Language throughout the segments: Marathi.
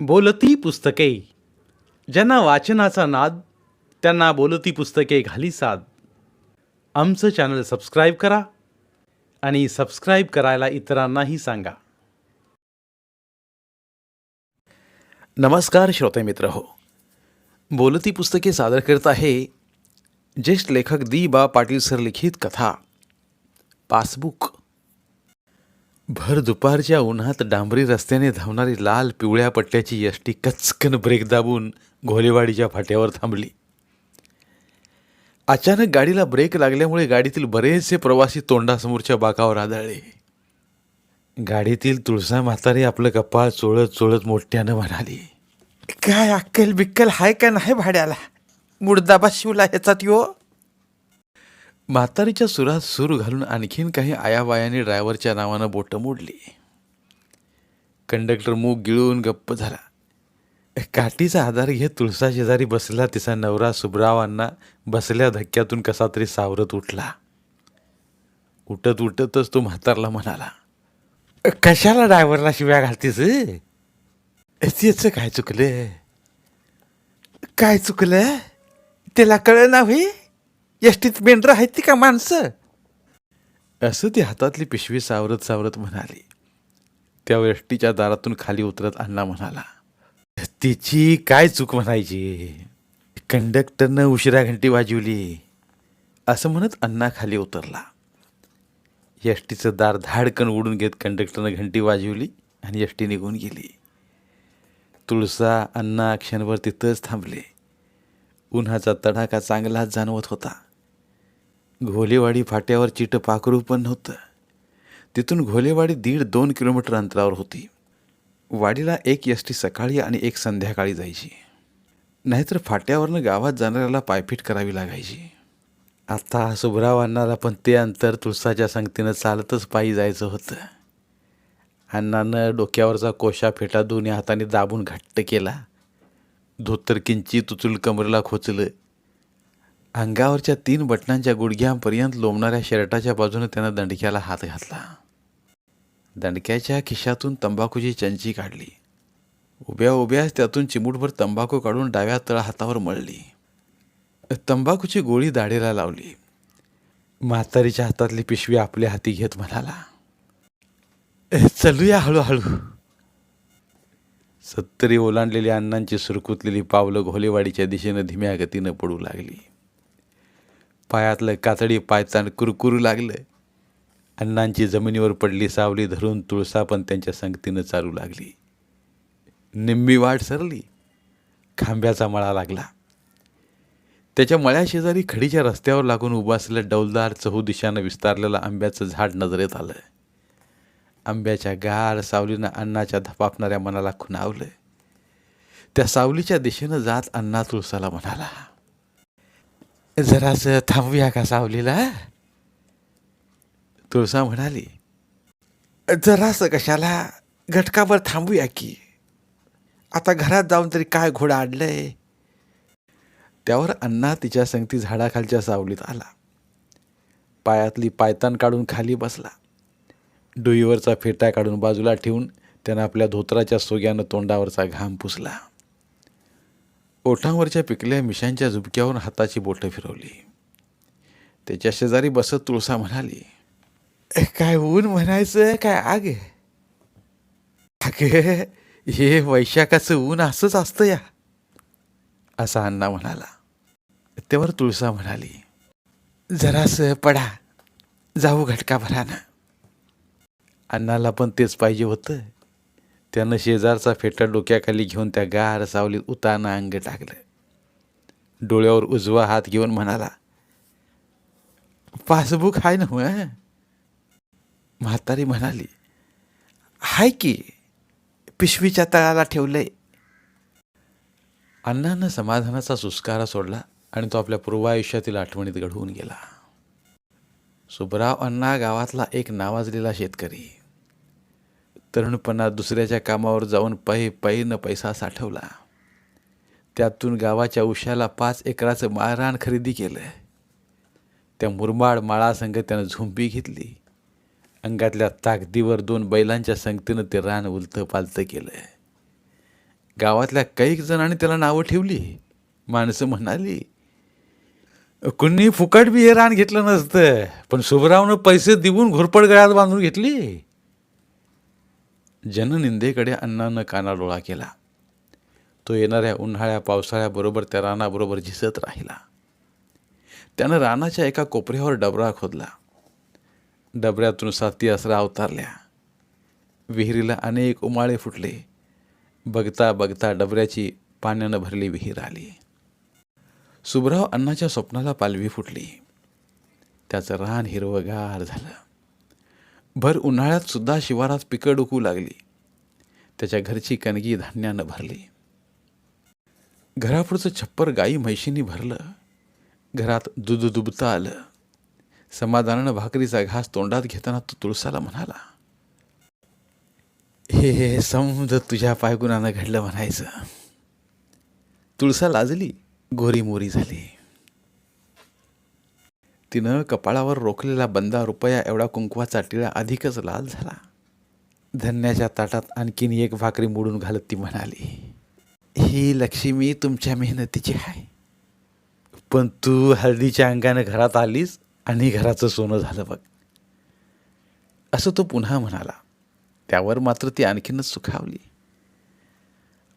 बोलती पुस्तके. ज्यांना वाचनाचा नाद त्यांना बोलती पुस्तके घाली साद. आमचं चॅनल सबस्क्राईब करा आणि सबस्क्राईब करायला इतरांनाही सांगा. नमस्कार श्रोते मित्र हो. बोलती पुस्तके सादर करत आहे ज्येष्ठ लेखक दी बा पाटील सर लिखित कथा पासबुक. भर दुपारच्या उन्हात डांबरी रस्त्याने धावणारी लाल पिवळ्या पट्ट्याची यष्टी कचकन ब्रेक दाबून घोलेवाडीच्या फाट्यावर थांबली. अचानक गाडीला ब्रेक लागल्यामुळे गाडीतील बरेचसे प्रवासी तोंडासमोरच्या बाकावर आदळले. गाडीतील तुळसा म्हातारी आपलं कपाळ चोळत चोळत मोठ्यानं म्हणाली काय अक्कल बिक्कल हाय का नाही भाड्याला? मुडदाबा शिवला ह्याचा त्यो? म्हातारीच्या सुरात सूर घालून आणखीन काही आयाबायाने ड्रायव्हरच्या नावानं बोटं मोडली. कंडक्टर मूग गिळून गप्प झाला. काठीचा आधार घेत तुळसा शेजारी बसला तिचा नवरा सुब्रावांना बसल्या धक्क्यातून कसा तरी सावरत उठला. उठत उठतच तो म्हातारला म्हणाला कशाला ड्रायव्हरला शिव्या घालतीस त्याचं काय चुकलं? काय चुकलं? त्याला कळ ना होई एसटीत मेंढरं आहेत ती का माणसं? असं ती हातातली पिशवी सावरत सावरत म्हणाली. त्या एसटीच्या दारातून खाली उतरत अण्णा म्हणाला तिची काय चूक म्हणायची? कंडक्टरनं उशिरा घंटी वाजवली. असं म्हणत अण्णा खाली उतरला. एसटीचं दार धाडकन उडून घेत कंडक्टरनं घंटी वाजवली आणि एसटी निघून गेली. तुळसा अण्णा क्षणभर तिथंच थांबले. उन्हाचा तडाखा चांगलाच जाणवत होता. घोलेवाडी फाट्यावर चिट पाखरू पण नव्हतं. तिथून घोलेवाडी दीड दोन किलोमीटर अंतरावर होती. वाडीला एक एस टी सकाळी आणि एक संध्याकाळी जायची. नाहीतर फाट्यावरनं गावात जाणाऱ्याला पायपीट करावी लागायची. आता सुभराव अण्णाला पण ते अंतर तुळसाच्या संगतीनं चालतच पायी जायचं होतं. अण्णानं डोक्यावरचा कोशा फेटा दोन्ही हाताने दाबून घट्ट केला. धोतर किंचित उचल कमरेला खोचलं. अंगावरच्या तीन बटनांच्या गुडघ्यांपर्यंत लोंबणाऱ्या शर्टाच्या बाजूने त्यानं दंडक्याला हात घातला. दंडक्याच्या खिशातून तंबाखूची चंची काढली. उभ्या उभ्याच त्यातून चिमूटभर तंबाखू काढून डाव्या तळ हातावर मळली. तंबाखूची गोळी दाढीला लावली. म्हातारीच्या हातातली पिशवी आपल्या हाती घेत म्हणाला चलूया हळूहळू. सत्तरी ओलांडलेली अण्णांची सुरकुतलेली पावलं घोलेवाडीच्या दिशेनं धीम्या गतीनं पडू लागली. पायातलं कातडी पायतान कुरकुरू लागलं अण्णांची जमिनीवर पडली सावली धरून तुळसा पण त्यांच्या संगतीनं चालू लागली. निम्मी वाट सरली. खांब्याचा मळा लागला. त्याच्या मळ्याशेजारी खडीच्या रस्त्यावर लागून उभं असलेलं डौलदार चहूदिशानं विस्तारलेलं आंब्याचं झाड नजरेत आलं आंब्याच्या गार सावलीनं अण्णाच्या धपापणाऱ्या मनाला खुणावलं त्या सावलीच्या दिशेनं जात अण्णा तुळसाला म्हणाला जरासं थांबूया का सावलीला? तुळसा म्हणाली जरासं कशाला? घटकाभर थांबूया की. आता घरात जाऊन तरी काय घोडा आणलंय? त्यावर अण्णा तिच्या संगती झाडाखालच्या सावलीत आला. पायातली पायतान काढून खाली बसला. डोईवरचा फेटा काढून बाजूला ठेवून त्यानं आपल्या धोत्राच्या सोग्यानं तोंडावरचा घाम पुसला. ओठांवरच्या पिकल्या मिशांच्या झुबक्यावरून हाताची बोटं फिरवली. त्याच्या शेजारी बसत तुळसा म्हणाली काय ऊन म्हणायचं? काय आग अगे हे वैशाखाचं ऊन असंच असतं या असा अण्णा म्हणाला. त्यावर तुळसा म्हणाली जरास पडा जाऊ घटका भरानं अण्णाला पण तेच पाहिजे होतं. त्यानं शेजारचा फेटा डोक्याखाली घेऊन त्या गार सावलीत उताना अंग टाकलं. डोळ्यावर उजवा हात घेऊन म्हणाला पासबुक हाय ना म्हातारी म्हणाली हाय की पिशवीच्या तळाला ठेवलंय. अण्णानं समाधानाचा सुस्कारा सोडला आणि तो आपल्या पूर्वायुष्यातील आठवणीत घडवून गेला. सुबराव अण्णा गावातला एक नावाजलेला शेतकरी. तरुणपणात दुसऱ्याच्या कामावर जाऊन पायी पायीनं पैसा साठवला. त्यातून गावाच्या उशाला पाच एकराचं माळरान खरेदी केलं. त्या मुरमाड माळासंग त्यानं झुंपी घेतली. अंगातल्या ताकदीवर दोन बैलांच्या संगतीनं ते रान उलतं पालतं केलं. गावातल्या कैक जणांनी त्याला नावं ठेवली. माणसं म्हणाली कुणी फुकट बी हे रान घेतलं नसतं पण सुभरावनं पैसे देऊन घोरपड गळ्यात बांधून घेतली. जननिंदेकडे अण्णानं कानाडोळा केला. तो येणाऱ्या उन्हाळ्या पावसाळ्याबरोबर त्या रानाबरोबर झिसत राहिला. त्यानं रानाच्या एका कोपऱ्यावर डबरा खोदला. डबऱ्यातून साती असरा अवतारल्या. विहिरीला अनेक उमाळे फुटले. बघता बघता डबऱ्याची पाण्यानं भरली विहीर आली. सुबराव अण्णाच्या स्वप्नाला पालवी फुटली. त्याचं रान हिरवगार झालं. भर उन्हाळ्यात सुद्धा शिवारात पिकं डुकू लागली. त्याच्या घरची कणगी धान्यानं भरली. घरापुढचं छप्पर गाई म्हैशींनी भरलं. घरात दूध दुबता आलं. समाधानानं भाकरीचा घास तोंडात घेताना तो तुळसाला म्हणाला हे हे समज तुझ्या पायगुणानं घडलं म्हणायचं. तुळसा लाजली गोरी मोरी झाली. तिनं कपाळावर रोखलेला बंदा रुपया एवढा कुंकवाचा टिळा अधिकच लाल झाला. धन्याच्या ताटात आणखीन एक भाकरी मोडून घालत ती म्हणाली ही लक्ष्मी तुमच्या मेहनतीची आहे. पण तू हळदीच्या अंगानं घरात आलीस आणि घराचं सोनं झालं बघ. असं तो पुन्हा म्हणाला. त्यावर मात्र ती आणखीनच सुखावली.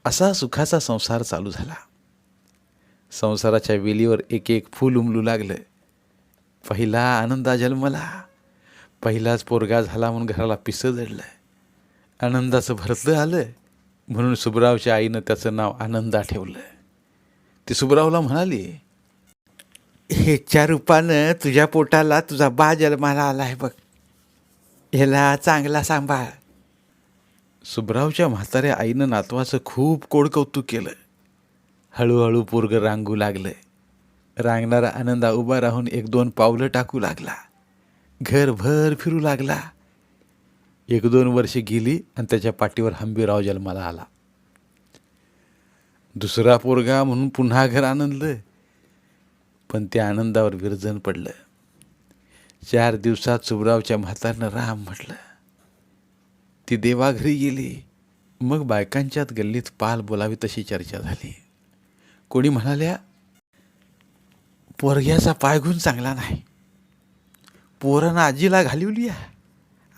असा सुखाचा संसार चालू झाला. संसाराच्या वेलीवर एक एक फूल उमलू लागलं. पहिला आनंदा जन्मला. पहिलाच पोरगा झाला म्हणून घराला पिसं जडलं आनंदाचं भरतं आलं म्हणून सुबरावच्या आईनं त्याचं नाव आनंदा ठेवलं ती सुबरावला म्हणाली ह्याच्या रूपानं तुझ्या पोटाला तुझा बा जन्माला आलाय बघ. ह्याला चांगला सांभाळ. सुबरावच्या म्हाताऱ्या आईनं नातवाचं खूप कोड कौतुक केलं. हळूहळू पोरग रांगू लागलं रांगणारा आनंदा उभा राहून एक दोन पावलं टाकू लागला. घरभर फिरू लागला. एक दोन वर्षे गेली आणि त्याच्या पाठीवर हंबीराव जन्माला आला. दुसरा पोरगा म्हणून पुन्हा घर आनंदलं. पण त्या आनंदावर विरजन पडलं. चार दिवसात सुबरावच्या म्हातारनं राम म्हटलं ती देवाघरी गेली. मग बायकांच्यात गल्लीत पाल बोलावी तशी चर्चा झाली. कोणी म्हणाल्या पोरग्याचा पायगुण चांगला नाही. पोरानं आजीला घालिवली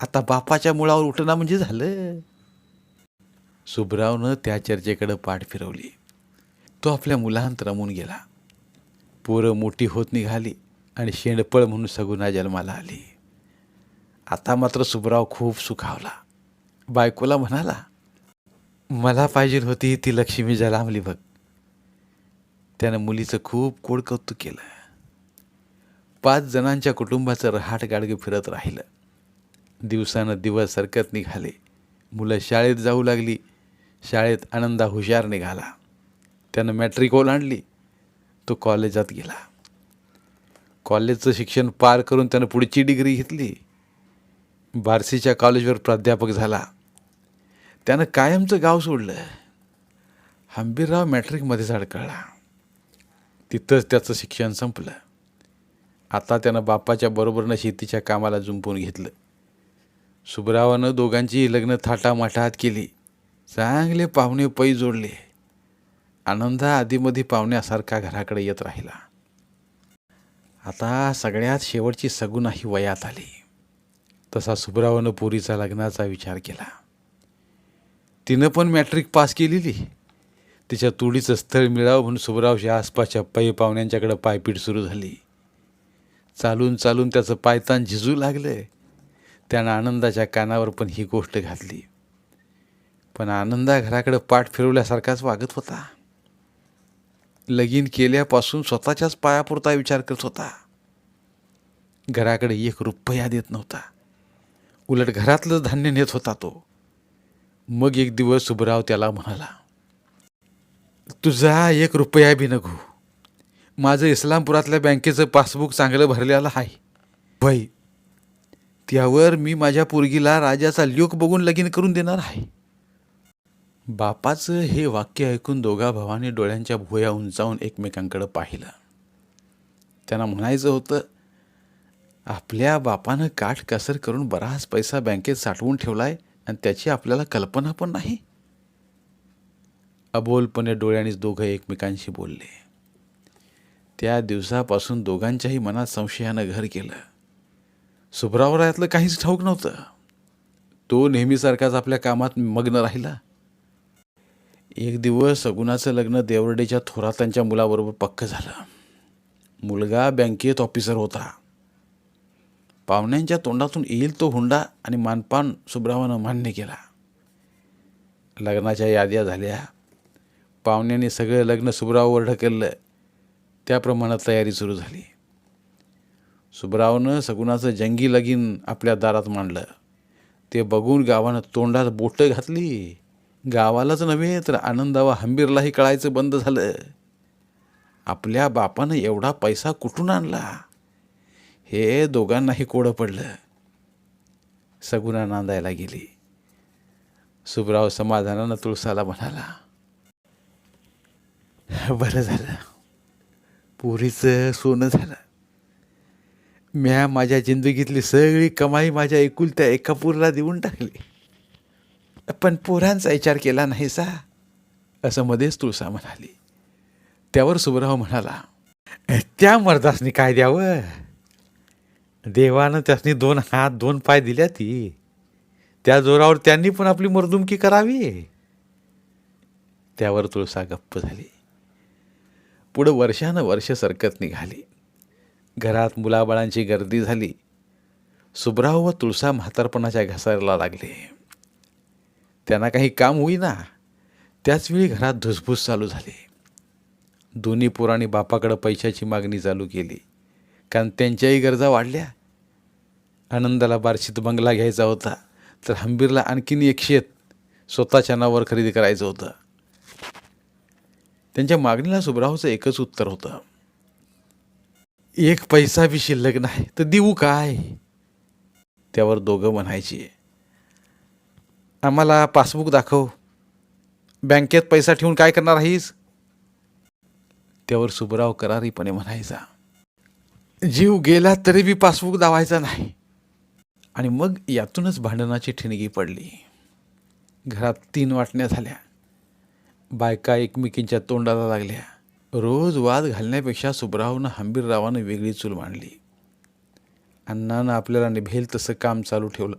आता बापाच्या मुळावर उठणं म्हणजे झालं. सुब्रावनं त्या चर्चेकडं पाठ फिरवली. तो आपल्या मुलांत रमून गेला. पोरं मोठी होत निघाली आणि शेंडपळ म्हणून सगुना जन्माला आली. आता मात्र सुब्राव खूप सुखावला. बायकोला म्हणाला मला पाहिजे होती ती लक्ष्मी जलामली बघ. त्यानं मुलीचं खूप कोड कौतुक केलं. पाच जणांच्या कुटुंबाचं रहाट गाडगं फिरत राहिलं. दिवसानं दिवस सरकत निघाले. मुलं शाळेत जाऊ लागली. शाळेत आनंदा हुशार निघाला. त्यानं मॅट्रिक ओलांडली तो कॉलेजात गेला. कॉलेजचं शिक्षण पार करून त्यानं पुढची डिग्री घेतली. बारसीच्या कॉलेजवर प्राध्यापक झाला. त्यानं कायमचं गाव सोडलं. हंबीरराव मॅट्रिकमध्येच अडकळला तिथंच त्याचं शिक्षण संपलं. आता त्यानं बापाच्या बरोबरनं शेतीच्या कामाला जुंपून घेतलं. सुबरावानं दोघांची लग्न थाटामाटात केली. चांगले पाहुणे पै जोडले. आनंदा आधीमध्ये पाहुण्यासारखा घराकडे येत राहिला. आता सगळ्यात शेवटची सगुनाही वयात आली. तसा सुब्रावानं पोरीचा लग्नाचा विचार केला. तिनं पण मॅट्रिक पास केलेली. तिच्या तुडीचं स्थळ मिळावं म्हणून सुबरावशी आसपासच्या पै पाहुण्यांच्याकडं पायपीट सुरू झाली. चालून चालून त्याचं पायतान झिजू लागलं. त्यानं आनंदाच्या कानावर पण ही गोष्ट घातली. पण आनंदा घराकडं पाठ फिरवल्यासारखाच वागत होता. लगीन केल्यापासून स्वतःच्याच पायापुरता विचार करत होता. घराकडे एक रुपया देत नव्हता. उलट घरातलं धान्य नेत होता तो. मग एक दिवस सुबराव त्याला म्हणाला तुझा एक रुपया बी नघू. माझं इस्लामपुरातल्या बँकेचं पासबुक चांगलं भरलेलं आहे. भाई त्यावर मी माझ्या पोरगीला राजाचा ल्योक बघून लगीन करून देणार आहे. बापाचं हे वाक्य ऐकून दोघा भावाने डोळ्यांच्या भुया उंचावून एकमेकांकडे पाहिलं. त्यांना म्हणायचं होतं आपल्या बापानं काठ कसर करून बराच पैसा बँकेत साठवून ठेवलाय आणि त्याची आपल्याला कल्पना पण नाही. अबोलपणे डोळ्यानेच दोघं एकमेकांशी बोलले. त्या दिवसापासून दोघांच्याही मनात संशयानं घर केलं. सुभरावर यातलं काहीच ठाऊक नव्हतं. तो नेहमीसारखाच आपल्या कामात मग्न राहिला. एक दिवस सगुणाचं लग्न देवर्डेच्या थोरातांच्या मुलाबरोबर पक्क झालं. मुलगा बँकेत ऑफिसर होता. पाहुण्यांच्या तोंडातून येईल तो हुंडा आणि मानपान सुब्रावानं मान्य केला. लग्नाच्या याद्या झाल्या. पाहुण्यांनी सगळं लग्न सुब्राववर ढकललं. त्याप्रमाणे तयारी सुरू झाली. सुबरावनं सगुणाचं जंगी लगीन आपल्या दारात मांडलं. ते बघून गावानं तोंडात बोटं घातली. गावालाच नव्हे तर आनंदावा हंबीरलाही कळायचं बंद झालं. आपल्या बापानं एवढा पैसा कुठून आणला? हे दोघांनाही कोडं पडलं. सगुणा नांदायला गेली. सुबराव समाधानानं तुळसाला म्हणाला बरं झालं. पुरीचं सोनं झालं. म्या माझ्या जिंदगीतली सगळी कमाई माझ्या एकुलत्या एका पुरला देऊन टाकली. पण पोरांचा विचार केला नाही सा असं मध्येच तुळसा म्हणाली. त्यावर सुब्राव म्हणाला त्या मर्दासनी काय द्यावं? देवानं त्यासनी दोन हात दोन पाय दिल्या ती. त्या जोरावर त्यांनी पण आपली मर्दुमकी करावी. त्यावर तुळसा गप्प झाली. पुढं वर्षानं वर्ष सरकत निघाली. घरात मुलाबाळांची गर्दी झाली. सुब्राव व तुळसा म्हातारपणाच्या घसायला लागले. त्यांना काही काम होईना. त्याचवेळी घरात धुसफूस चालू झाली. दोन्ही पोरांनी बापाकडं पैशाची मागणी चालू केली. कारण त्यांच्याही गरजा वाढल्या. आनंदाला बार्शीत बंगला घ्यायचा होता. तर हंबीरला आणखीन एक शेत स्वतःच्या नावावर खरेदी करायचं होतं. त्यांच्या मागणीला सुबरावचं एकच उत्तर होतं. एक पैसा बी शिल्लक नाही तर देऊ काय? त्यावर दोघं म्हणायची. आम्हाला पासबुक दाखव. बँकेत पैसा ठेवून काय करणार आहेस? त्यावर सुब्राव करारीपणे म्हणायचा. जीव गेला तरी बी पासबुक दावायचा नाही. आणि मग यातूनच भांडणाची ठिणगी पडली. घरात तीन वाटण्या झाल्या. बायका एकमेकींच्या तोंडाला लागल्या. रोज वाद घालण्यापेक्षा सुब्रावनं हंबीररावानं वेगळी चूल मांडली. अण्णानं आपल्याला निभेल तसं काम चालू ठेवलं.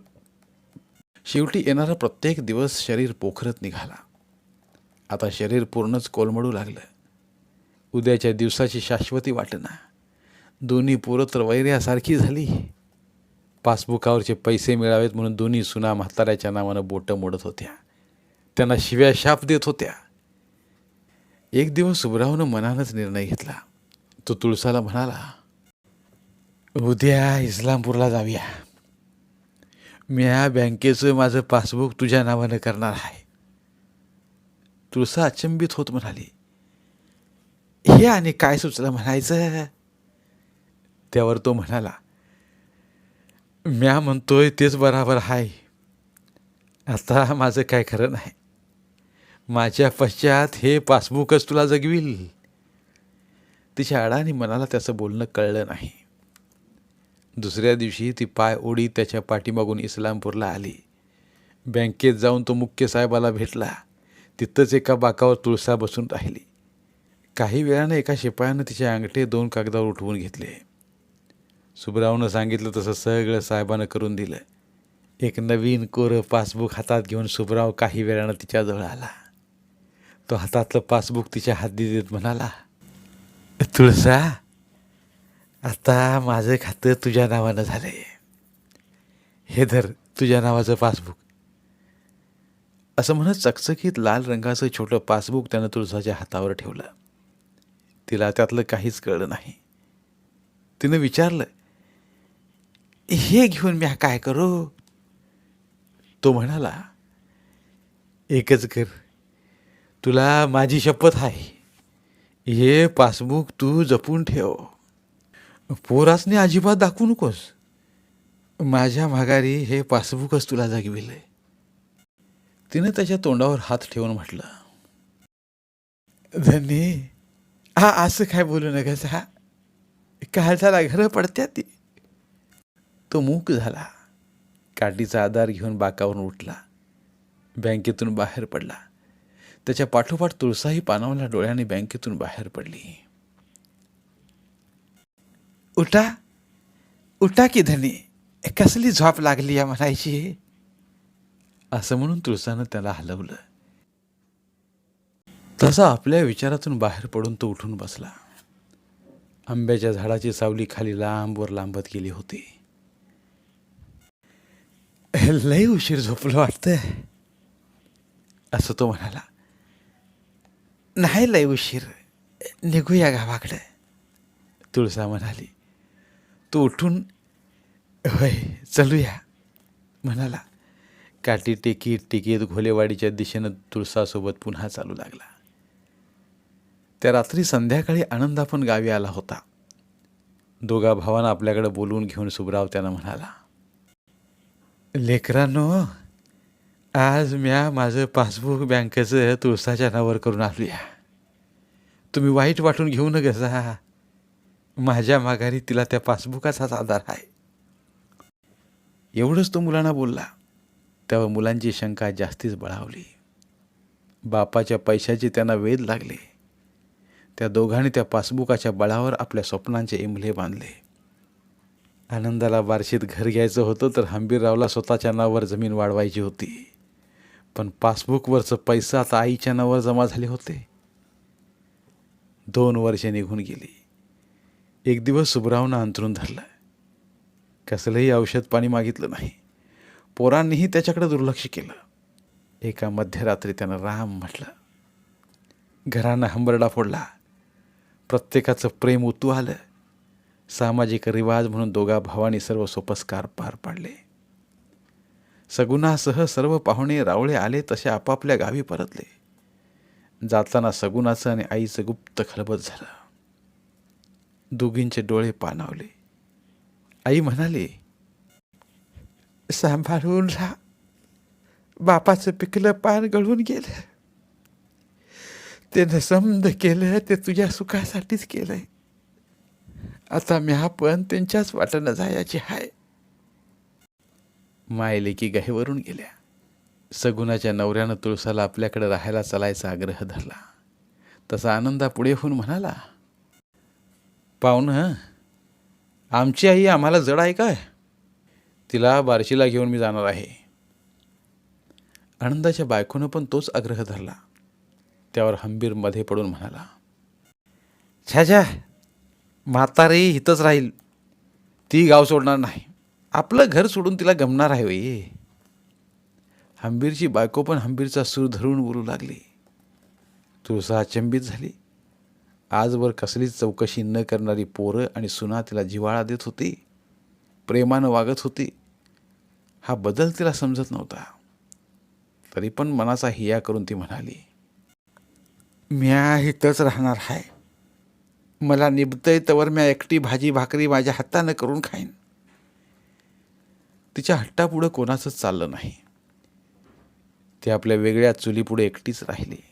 शेवटी येणारा प्रत्येक दिवस शरीर पोखरत निघाला. आता शरीर पूर्णच कोलमडू लागलं. उद्याच्या दिवसाची शाश्वती वाटना दोन्ही पुरत्र वैर्यासारखी झाली. पासबुकावरचे पैसे मिळावेत म्हणून दोन्ही सुना म्हाताऱ्याच्या नावानं बोटं मोडत होत्या. त्यांना शिव्या शाप देत होत्या. एक दिवस सुब्रावनं मनानच निर्णय घेतला. तो तुळसाला म्हणाला उद्या इस्लामपूरला जाऊया. म्या बँकेचं माझं पासबुक तुझ्या नावानं करणार आहे. तुळसा अचंबित होत म्हणाली हे आणि काय सुचलं म्हणायचं? त्यावर तो म्हणाला म्या म्हणतोय तेच बराबर आहे. आता माझं काय खरं नाही. माझ्या पश्चात हे पासबुकच तुला जगविल. तिच्या अडाणी मनाला त्याचं बोलणं कळलं नाही. दुसऱ्या दिवशी ती पाय ओढी त्याच्या पाठीमागून इस्लामपूरला आली. बँकेत जाऊन तो मुख्य साहेबाला भेटला. तिथंच एका बाकावर तुळसा बसून राहिली. काही वेळानं एका शिपायानं तिचे अंगठे दोन कागदावर उठवून घेतले. सुब्रावनं सांगितलं तसं सगळं साहेबानं करून दिलं. एक नवीन कोरं पासबुक हातात घेऊन सुब्राव काही वेळानं तिच्याजवळ आला. तो हातातलं पासबुक तिच्या हाती देत म्हणाला तुळसा आता माझं खातं तुझ्या नावानं झालं आहे हे धर तुझ्या नावाचं पासबुक. असं म्हणत चकचकीत लाल रंगाचं छोटं पासबुक त्यानं तुळसाच्या हातावर ठेवलं. तिला त्यातलं काहीच कळलं नाही. तिनं विचारलं हे घेऊन मी काय करू? तो म्हणाला एकच कर तुला माझी शपथ आहे. हे पासबुक तू जपून ठेव. पोरासने अजिबात दाखवू नकोस. माझ्या माघारी हे पासबुकच तुला जागविलंय तिनं त्याच्या तोंडावर हात ठेवून म्हटलं धनी हा असं काय बोलू नका हा काय झाला घरं पडत्या ती. तो मूक झाला. काठीचा आधार घेऊन बाकावरून उठला. बँकेतून बाहेर पडला. त्याच्या पाठोपाठ तुळसाही पानावल्या डोळ्याने बँकेतून बाहेर पडली. उठा उठा की धनी कसली झोप लागली या म्हणायची? असं म्हणून तुळसानं त्याला हलवलं. तसा आपल्या विचारातून बाहेर पडून तो उठून बसला. आंब्याच्या झाडाची सावली खाली लांबवर लांबत गेली होती. लय उशीर झोपलं वाटतं असं तो म्हणाला. नाही लय उशीर. निघूया गावाकडे. तुळसा म्हणाली. तो उठून होय चलूया म्हणाला. काठी टेकीत टेकीत घोलेवाडीच्या दिशेनं तुळसासोबत पुन्हा चालू लागला. त्या रात्री संध्याकाळी आनंद आपण गावी आला होता. दोघा भावांना आपल्याकडे बोलवून घेऊन सुबराव त्यानं म्हणाला लेकरांनो आज म्या माझं पासबुक बँकेचं तुळसाच्या नावावर करून आलूया तुम्ही वाईट वाटून घेऊ न जा. माझ्या माघारी तिला त्या पासबुकाचाच आधार आहे. एवढंच तो मुलांना बोलला. तेव्हा मुलांची शंका जास्तीच बळावली. बापाच्या पैशाचे त्यांना वेध लागले. त्या दोघांनी त्या पासबुकाच्या बळावर आपल्या स्वप्नांचे इमले बांधले. आनंदाला बारशीत घर घ्यायचं होतं तर हंबीररावला स्वतःच्या नावावर जमीन वाढवायची होती. पण पासबुकवरचं पैसा आता आईच्या नावावर जमा झाले होते. दोन वर्षे निघून गेली. एक दिवस सुबरावनं अंतरून धरलं. कसलंही औषध पाणी मागितलं नाही. पोरांनीही त्याच्याकडे दुर्लक्ष केलं. एका मध्यरात्री त्यानं राम म्हटलं घरानं हंबरडा फोडला. प्रत्येकाचं प्रेम उतू आलं. सामाजिक रिवाज म्हणून दोघा भावांनी सर्व सोपस्कार पार पाडले. सगुणासह सर्व पाहुणे रावळे आले तसे आपापल्या गावी परतले. जाताना सगुणाचं आणि आईचं गुप्त खलबत झालं. दोघींचे डोळे पाणावले. आई म्हणाली सांभाळून राहा. बापाचं पिकलं पान गळून गेलं. त्यानं समद केलं ते तुझ्या सुखासाठीच केलंय. आता मी हा पण त्यांच्याच वाटणं जायची हाय. मायलेकी गाहीवरून गेल्या. सगुणाच्या नवऱ्यानं तुळसाला आपल्याकडे राहायला चालायचा आग्रह धरला. तसा आनंदा पुढे होऊन म्हणाला पाहुणं आमची आई आम्हाला जड आहे काय? तिला बार्शीला घेऊन मी जाणार आहे. आनंदाच्या बायकोनं पण तोच आग्रह धरला. त्यावर हंबीरमध्ये पडून म्हणाला छ्या म्हातारी इथंच राहील. ती गाव सोडणार नाही. आपलं घर सोडून तिला गमणार आहे वये हंबीरची बायको पण हंबीरचा सूर धरून उरू लागली. तुळसा अचंबित झाली. आजवर कसलीच चौकशी न करणारी पोरं आणि सुना तिला जिवाळा देत होती. प्रेमानं वागत होती. हा बदल तिला समजत नव्हता. तरी पण मनाचा हिया करून ती म्हणाली म्या इथंच राहणार हाय. मला निभतंय तवर म्या एकटी भाजी भाकरी माझ्या हातानं करून खाईन. तिच्या हट्टापुढं कोणाचंच चाललं नाही. ती आपल्या वेगळ्या चुलीपुढे एकटीच राहिली.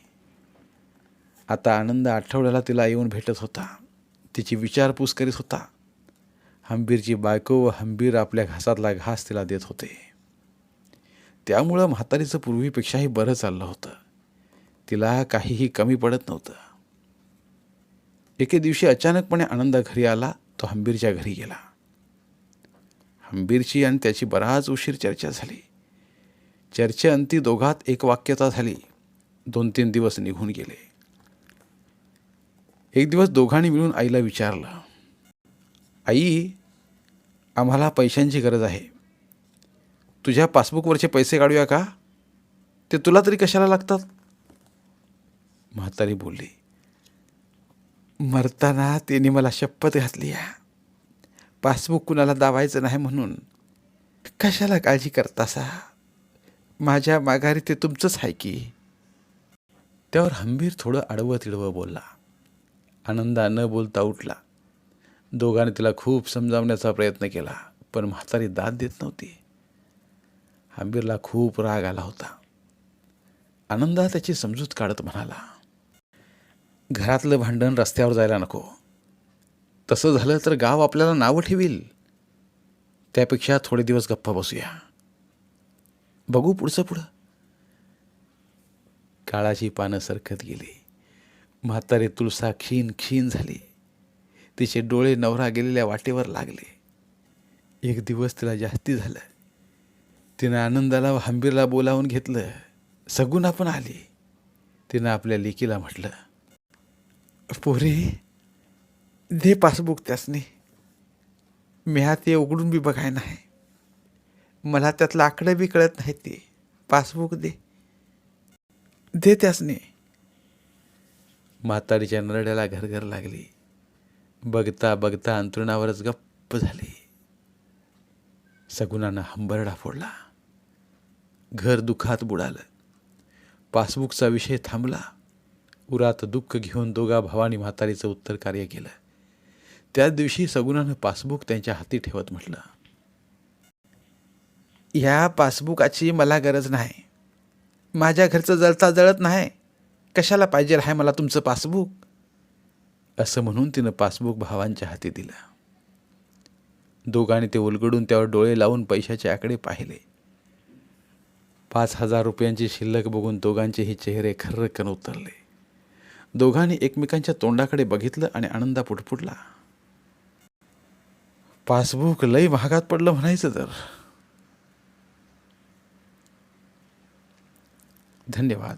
आता आनंद आठवड्याला तिला येऊन भेटत होता. तिची विचारपूस करीत होता. हंबीरची बायको व हंबीर आपल्या घासातला घास तिला देत होते. त्यामुळं म्हातारीचं पूर्वीपेक्षाही बरं चाललं होतं. तिला काहीही कमी पडत नव्हतं. एके दिवशी अचानकपणे आनंद घरी आला तो हंबीरच्या घरी गेला. हंबीरची आणि त्याची बराच उशीर चर्चा झाली. चर्चेअंती दोघात एक वाक्यता झाली. दोन तीन दिवस निघून गेले. एक दिवस दोघांनी मिळून आईला विचारलं आई आम्हाला पैशांची गरज आहे. तुझ्या पासबुकवरचे पैसे काढूया का? ते तुला तरी कशाला लागतात? म्हातारी बोलली मरताना त्यांनी मला शपथ घातली आहे. पासबुक कुणाला दावायचं नाही म्हणून. कशाला काळजी करतासा? माझ्या माघारी ते तुमचंच आहे की? त्यावर हंबीर थोडं आडवं तिडवं बोलला. आनंदा न बोलता उठला. दोघांनी तिला खूप समजावण्याचा प्रयत्न केला पण म्हातारी दाद देत नव्हती. हंबीरला खूप राग आला होता. आनंदा त्याची समजूत काढत म्हणाला घरातलं भांडण रस्त्यावर जायला नको. तसं झालं तर गाव आपल्याला नावं ठेवील. त्यापेक्षा थोडे दिवस गप्पा बसूया. बघू पुढचं पुढं. काळाची पानं सरकत गेली. म्हातारे तुळसा क्षीण क्षीण झाली. तिचे डोळे नवरा गेलेल्या वाटेवर लागले. एक दिवस तिला जास्ती झालं. तिनं आनंदाला व हंबीरला बोलावून घेतलं. सगून पण आली. तिनं आपल्या लेकीला म्हटलं पोरी दे पासबुक त्यासने. मी हा ते उघडून बी बघाय नाही. मला त्यातलं आकडे बी कळत नाही ते. पासबुक दे. दे त्यासने. म्हातारीच्या नरड्याला घरघर लागली. बघता बघता अंतरुणावरच गप्प झाले. सगुणानं हंबरडा फोडला. घर दुखात बुडालं. पासबुकचा विषय थांबला. उरात दुःख घेऊन दोघा भावानी म्हातारीचं उत्तर कार्य केलं. त्याच दिवशी सगुणानं पासबुक त्यांच्या हाती ठेवत म्हटलं ह्या पासबुकाची मला गरज नाही. माझ्या घरचं जळता जळत नाही. कशाला पाहिजे आहे मला तुमचं पासबुक? असं म्हणून तिनं पासबुक भावांच्या हाती दिलं. दोघांनी ते उलगडून त्यावर डोळे लावून पैशाचे आकडे पाहिले. पाच हजार रुपयांची शिल्लक बघून दोघांचेही चेहरे खर्रकन उतरले. दोघांनी एकमेकांच्या तोंडाकडे बघितलं आणि आनंदा पुटपुटला. पासबुक लई महागात पडलं म्हणायचं तर. धन्यवाद.